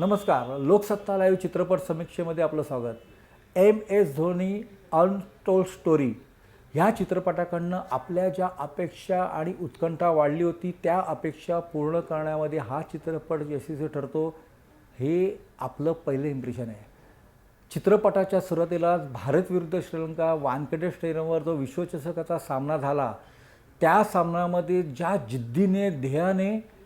नमस्कार लोकसत्ता लाईव्ह चित्रपट समीक्षेमध्ये आपलं स्वागत. M S Dhoni untold story. ह्या चित्रपटाकडनं आपल्या ज्या अपेक्षा आणि उत्कंठा वाढली होती त्या अपेक्षा पूर्ण करण्यामध्ये हा चित्रपट यशस्वी ठरतो हे आपलं पहिलं इम्प्रेशन आहे. चित्रपटाच्या सुरुवातीलाच भारत विरुद्ध श्रीलंका वानखेडे स्टेडियमवर जो विश्वचषकाचा सामना झाला त्या सामन्यामध्ये ज्या जिद्दीने ध्येयाने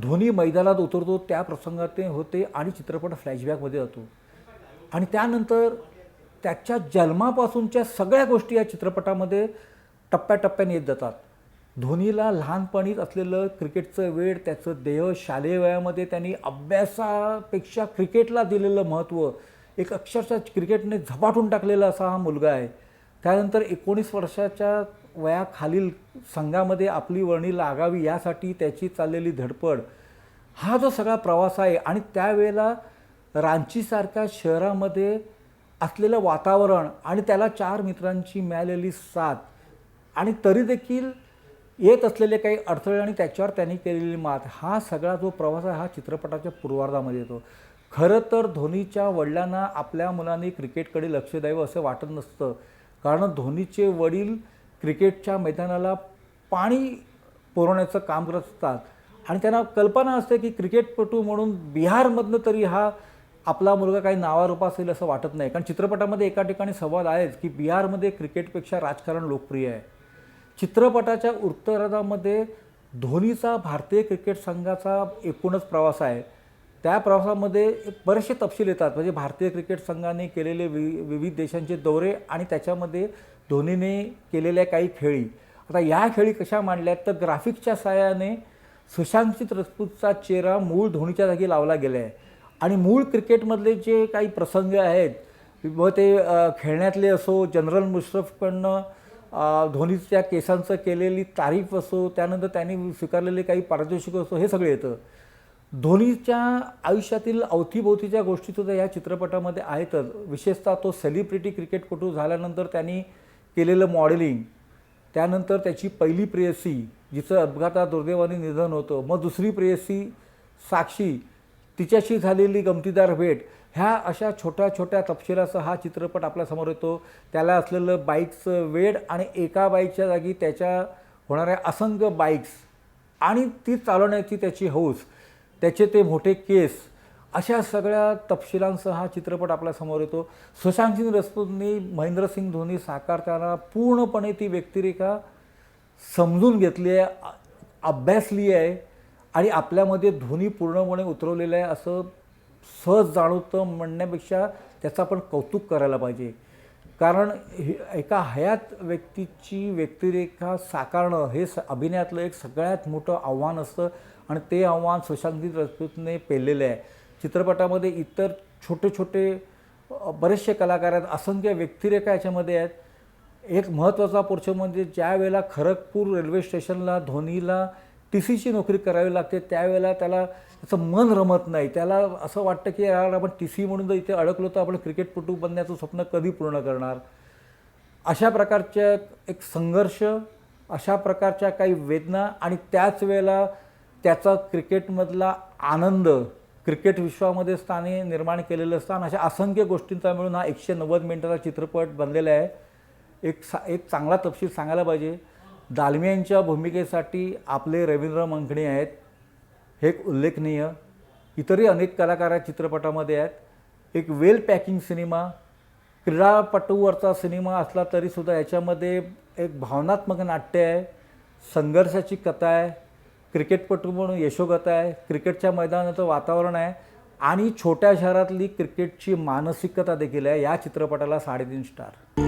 धोनी मैदानात उतरतो त्या प्रसंगात ते होते आणि चित्रपट फ्लॅशबॅकमध्ये जातो. आणि त्यानंतर त्याच्या जन्मापासूनच्या सगळ्या गोष्टी या चित्रपटामध्ये टप्प्याटप्प्याने येत जातात. धोनीला लहानपणीच असलेलं क्रिकेटचं वेळ त्याचं देह शालेय वयामध्ये त्यांनी अभ्यासापेक्षा क्रिकेटला दिलेलं महत्त्व एक अक्षरशः क्रिकेटने झपाटून टाकलेला असा हा मुलगा आहे. त्यानंतर एकोणीस वर्षाच्या वयाखालील संघामध्ये आपली वर्णी लागावी यासाठी त्याची चाललेली धडपड. हा जो सगळा प्रवास आहे आणि त्यावेळेला रांचीसारख्या शहरामध्ये असलेलं वातावरण आणि त्याला चार मित्रांची मिळालेली साथ आणि तरी देखील येत असलेले काही अडथळे आणि त्याच्यावर त्यांनी केलेली मात हा सगळा जो प्रवास आहे हा चित्रपटाच्या पूर्वार्धामध्ये येतो. खरं तर धोनीच्या वडिलांना आपल्या मुलांनी क्रिकेटकडे लक्ष द्यावं असं वाटत नसतं. कारण धोनीचे वडील क्रिकेटच्या मैदानाला पाणी पुरवण्याचं काम करत असतात. आणि त्यांना कल्पना असते की क्रिकेटपटू म्हणून बिहारमधनं तरी हा आपला मुलगा काही नावारूपा असेल असं वाटत नाही. कारण चित्रपटामध्ये एका ठिकाणी संवाद आहेच की बिहारमध्ये क्रिकेटपेक्षा राजकारण लोकप्रिय आहे. चित्रपटाच्या उत्तरार्धामध्ये धोनीचा भारतीय क्रिकेट संघाचा एकूणच प्रवास आहे. त्या प्रवासामध्ये बरेचसे तपशील येतात. म्हणजे भारतीय क्रिकेट संघाने केलेले वि विविध देशांचे दौरे आणि त्याच्यामध्ये धोनीने केलेल्या काही खेळी. आता या खेळी कशा मांडल्यात? तर ग्राफिक्सच्या सहाय्याने सुशांतसित राजपूतचा चेहरा मूळ धोनीच्या जागी लावला गेला आहे आणि मूळ क्रिकेटमधले जे काही प्रसंग आहेत व ते खेळण्यातले असो जनरल मुश्रफकडनं धोनीच्या केसांचं केलेली तारीफ असो त्यानंतर त्यांनी स्वीकारलेले काही पारितोषिक असो हे सगळं येतं. धोनीच्या आयुष्यातील अवतीभोवतीच्या गोष्टी सुद्धा या चित्रपटामध्ये आहेतच विशेषतः तो सेलिब्रिटी क्रिकेटपटू झाल्यानंतर त्यांनी केलेलं मॉडेलिंग त्यानंतर त्याची पहिली प्रेयसी जिचं अपघातात दुर्दैवाने निधन होतं मग दुसरी प्रेयसी साक्षी तिच्याशी झालेली गमतीदार भेट ह्या अशा छोट्या छोट्या तपशिलासह हा चित्रपट आपल्यासमोर येतो. त्याला असलेलं बाईकचं वेड आणि एका बाईकच्या जागी त्याच्या होणाऱ्या असंख्य बाईक्स आणि ती चालवण्याची त्याची हौस त्याचे ते मोठे केस अशा सगळ्या तपशिलांसह हा चित्रपट आपल्यासमोर येतो. सुशांत सिंग राजपूतनी महेंद्रसिंग धोनी साकारताना पूर्णपणे ती व्यक्तिरेखा समजून घेतली आहे अभ्यासली आहे आणि आपल्यामध्ये धोनी पूर्णपणे उतरवलेलं आहे असं सहज जाणवतं म्हणण्यापेक्षा त्याचं आपण कौतुक करायला पाहिजे. कारण हे एका हयात व्यक्तीची व्यक्तिरेखा साकारणं हे स अभिनयातलं एक सगळ्यात मोठं आव्हान असतं. आणि ते आव्हान सुशांत राजपूतने पेललेलं आहे. चित्रपटामध्ये इतर छोटे छोटे बरेचसे कलाकार आहेत. असंख्य व्यक्तिरेखा याच्यामध्ये आहेत. एक महत्त्वाचा पोर्शन म्हणजे ज्या वेळेला खरगपूर रेल्वे स्टेशनला धोनीला टी सीची नोकरी करावी लागते त्यावेळेला त्याला त्याचं मन रमत नाही. त्याला असं वाटतं की यार आपण टी सी म्हणून जर इथे अडकलो तर आपण क्रिकेटपटू बनण्याचं स्वप्न कधी पूर्ण करणार? अशा प्रकारच्या एक संघर्ष अशा प्रकारच्या काही वेदना आणि त्याच वेळेला त्याचा क्रिकेटमधला आनंद क्रिकेट विश्वामध्ये स्थाने निर्माण केलेलं स्थान अशा असंख्य गोष्टींचा मिळून हा एकशे नव्वद मिनिटाचा चित्रपट बनलेला आहे. एक सा एक चांगला तपशील सांगायला पाहिजे. दालमियांच्या भूमिकेसाठी आपले रवींद्र मंखणी आहेत. हे एक उल्लेखनीय. इतरही अनेक कलाकार चित्रपटामध्ये आहेत. एक वेल पॅकिंग सिनेमा क्रीडापटूवरचा सिनेमा असला तरीसुद्धा याच्यामध्ये एक भावनात्मक नाट्य आहे. संघर्षाची कथा आहे. क्रिकेटपटू म्हणून यशोगत आहे. क्रिकेटच्या मैदानाचं वातावरण आहे. आणि छोट्या शहरातली क्रिकेटची मानसिकता देखील आहे. या चित्रपटाला साडेतीन स्टार.